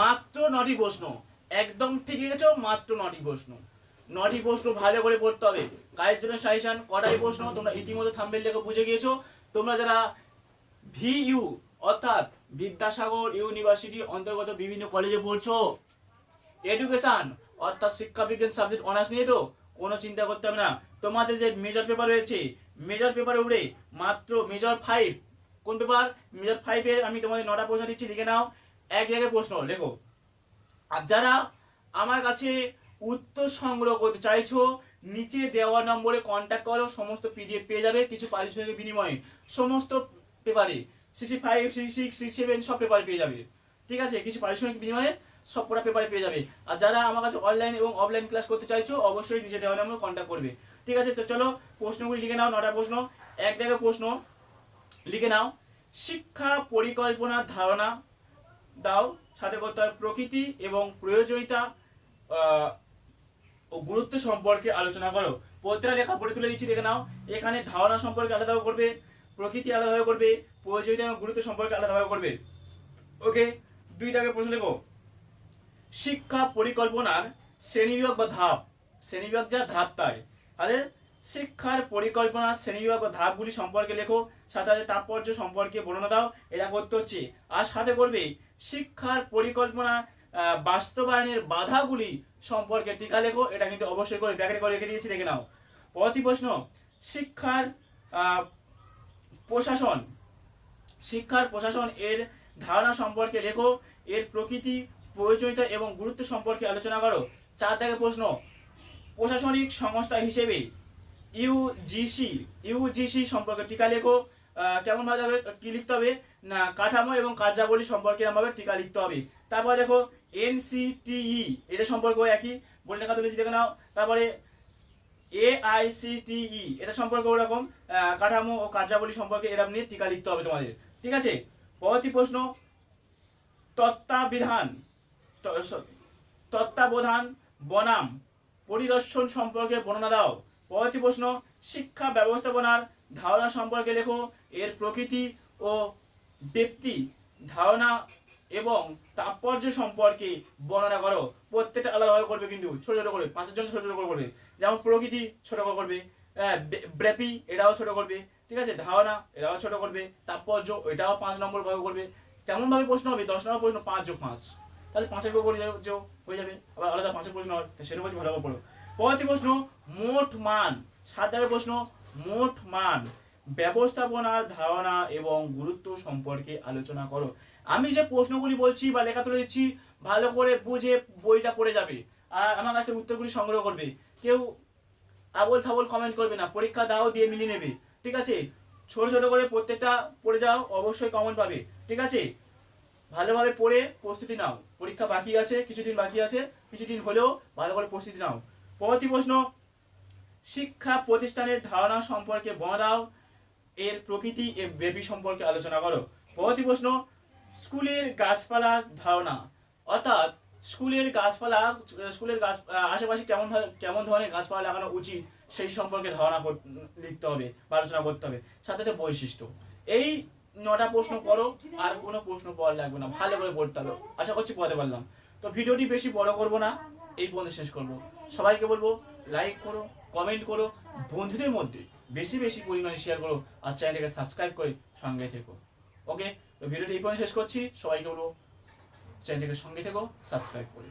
মাত্র নটি প্রশ্ন। একদম ঠিক গেছো মাত্র নটি প্রশ্ন। নটি প্রশ্ন ভালো করে পড়তে হবে। কায়ের জন্য সাজেশন কটাই প্রশ্ন, তোমরা ইতিমধ্যে থাম্বেল দেখে বুঝে গিয়েছো। তোমরা যারা ভিইউ অর্থাৎ বিদ্যাসাগর ইউনিভার্সিটি অন্তর্গত বিভিন্ন কলেজে পড়ছো এডুকেশন অর্থাৎ শিক্ষা বিজ্ঞান সাবজেক্ট অনার্স নিয়ে তো কোনো চিন্তা করতে হবে না। তোমাদের যে মেজর পেপার রয়েছে মেজর পেপারের উপরে মাত্র মেজর ফাইভ কোন পেপার মেজর ফাইভে আমি তোমাদের নটা প্রশ্ন দিচ্ছি, লিখে নাও। এক জায়গায় প্রশ্ন, লেখো। আর যারা আমার কাছে উত্তর সংগ্রহ করতে চাইছো, নিচে দেওয়া নম্বরে কন্ট্যাক্ট করো, সমস্ত পিডিএফ পেয়ে যাবে, কিছু পারিশ্রমিকের বিনিময়ে। সমস্ত পেপারে CC five CC six CC seven সব পেপারে পেয়ে যাবে। ঠিক আছে? কিছু পারিশ্রমিক বিনিময়ে সব কটা পেপারে পেয়ে যাবে। আর যারা আমার কাছে অনলাইন এবং অফলাইন ক্লাস করতে চাইছো, অবশ্যই নিচে দেওয়া নম্বরে কন্ট্যাক্ট করবে। ঠিক আছে? তো চলো, প্রশ্নগুলি লিখে নাও, নটা প্রশ্ন। এক জায়গায় প্রশ্ন, লিখে নাও। শিক্ষা পরিকল্পনার ধারণা দাও সাথে করতে হবে প্রকৃতি এবং প্রয়োজনীয়তা ও গুরুত্ব সম্পর্কে আলোচনা করো। প্রত্যেকটা লেখা পড়ে তুলে দিচ্ছি, দেখে নাও। এখানে ধারণা সম্পর্কে আলাদাভাবে করবে, প্রকৃতি আলাদাভাবে করবে, প্রয়োজনীয়তা এবং গুরুত্ব সম্পর্কে আলাদাভাবে করবে। ওকে দুই দাগে প্রশ্ন লেখো শিক্ষা পরিকল্পনার শ্রেণীবিভাগ বা ধাপ। শ্রেণীবিভাগ যা ধাপ তাই। তাহলে শিক্ষার পরিকল্পনা, শ্রেণীবিভাগ ধাপগুলি সম্পর্কে লেখো। সাথে সাথে তাৎপর্য সম্পর্কে বর্ণনা দাও। এটা করতে হচ্ছে। আর সাথে করবে, শিক্ষার পরিকল্পনা বাস্তবায়নের বাধাগুলি সম্পর্কে টিকা লেখো। এটা কিন্তু অবশ্যই করে ব্যাকেটে করে রেখে দিয়েছি, দেখে নাও। পরবর্তী প্রশ্ন, শিক্ষার প্রশাসন শিক্ষার প্রশাসন এর ধারণা সম্পর্কে লেখো। এর প্রকৃতি, প্রয়োজনীয়তা এবং গুরুত্ব সম্পর্কে আলোচনা করো। চার থেকে প্রশ্ন, প্রশাসনিক সংস্থা হিসেবে ইউজিসি ইউজিসি সম্পর্কে টিকা লেখো। আহ, কেমন ভাবে হবে কি লিখতে হবে? না কাঠামো এবং কার্যাবলী সম্পর্কে এরকম ভাবে টিকা লিখতে হবে। তারপরে দেখো এনসিটিই এটা সম্পর্কে একই। বলে লেখা তুলেছি দেখে নাও। তারপরে এআইসিটিই এটা সম্পর্কে ওরকম কাঠামো ও কার্যাবলী সম্পর্কে এরকম নিয়ে টিকা লিখতে হবে তোমাদের। ঠিক আছে? পরবর্তী প্রশ্ন তত্ত্বাবিধান তত্ত্বাবধান বনাম পরিদর্শন সম্পর্কে বর্ণনা দাও। পরবর্তী প্রশ্ন শিক্ষা ব্যবস্থাপনার ধারণা সম্পর্কে লেখো। এর প্রকৃতি ও ব্যক্তি ধারণা এবং তাৎপর্য সম্পর্কে বর্ণনা করো। প্রত্যেকটা আলাদাভাবে করবে কিন্তু ছোট ছোট করে পাঁচের জন্য ছোট ছোট করে করবে। যেমন প্রকৃতি ছোট করে করবে আহ, বে- এটাও ছোট করবে ঠিক আছে? ধারণা এটাও ছোট করবে তাৎপর্য এটাও পাঁচ নম্বর ভাবে করবে। কেমন ভাবে প্রশ্ন হবে দশ নম্বর প্রশ্ন পাঁচ যোগ পাঁচ। তাহলে পাঁচের করে হয়ে যাবে। আবার আলাদা পাঁচের প্রশ্ন হয় সেটা বলছি ভালোভাবে পড়ো। পরবর্তী প্রশ্ন, মোট মান। সাত প্রশ্ন, মোট মান। ব্যবস্থাপনার ধারণা এবং গুরুত্ব সম্পর্কে আলোচনা করো। আমি যে প্রশ্নগুলি বলছি বা লেখা তুলে দিচ্ছি, ভালো করে বুঝে বইটা পড়ে যাবে। আর আমার কাছে উত্তরগুলি সংগ্রহ করবে। কেউ আবল থাবল কমেন্ট করবে না। পরীক্ষা দাও, দিয়ে মিলিয়ে নেবে। ঠিক আছে? ছোট ছোট করে প্রত্যেকটা পড়ে যাও, অবশ্যই কমেন্ট পাবে। ঠিক আছে? ভালোভাবে পড়ে প্রস্তুতি নাও। পরীক্ষা বাকি আছে, কিছুদিন বাকি আছে, কিছুদিন হলেও ভালো করে প্রস্তুতি নাও। পরবর্তী প্রশ্ন, শিক্ষা প্রতিষ্ঠানের ধারণা সম্পর্কে বর্ণনা দাও। এর প্রকৃতি এ বেবি সম্পর্কে আলোচনা করো। পরবর্তী প্রশ্ন, স্কুলের গাছপালার ধারণা। অর্থাৎ, স্কুলের গাছপালা, স্কুলের গাছ, আশেপাশে কেমন কেমন ধরনের গাছপালা লাগানো উচিত সেই সম্পর্কে ধারণা লিখতে হবে আলোচনা করতে হবে। সাথে সাথে বৈশিষ্ট্য। এই নটা প্রশ্ন করো, আর কোনো প্রশ্ন পড়া লাগবে না। ভালো করে পড়তে হবে। আশা করছি পড়াতে পারলাম। তো ভিডিওটি বেশি বড় করব না। এই পর্যন্ত শেষ করব। সবাইকে বলব লাইক করো কমেন্ট করো, বন্ধুদের মধ্যে বেশি বেশি পরিমাণে শেয়ার করো আর চ্যানেলটাকে সাবস্ক্রাইব করে সঙ্গে থেকো। ওকে তো ভিডিওটি এই পর্যন্ত শেষ করছি। সবাইকে বলব চ্যানেলটাকে সঙ্গে থেকো সাবস্ক্রাইব করে।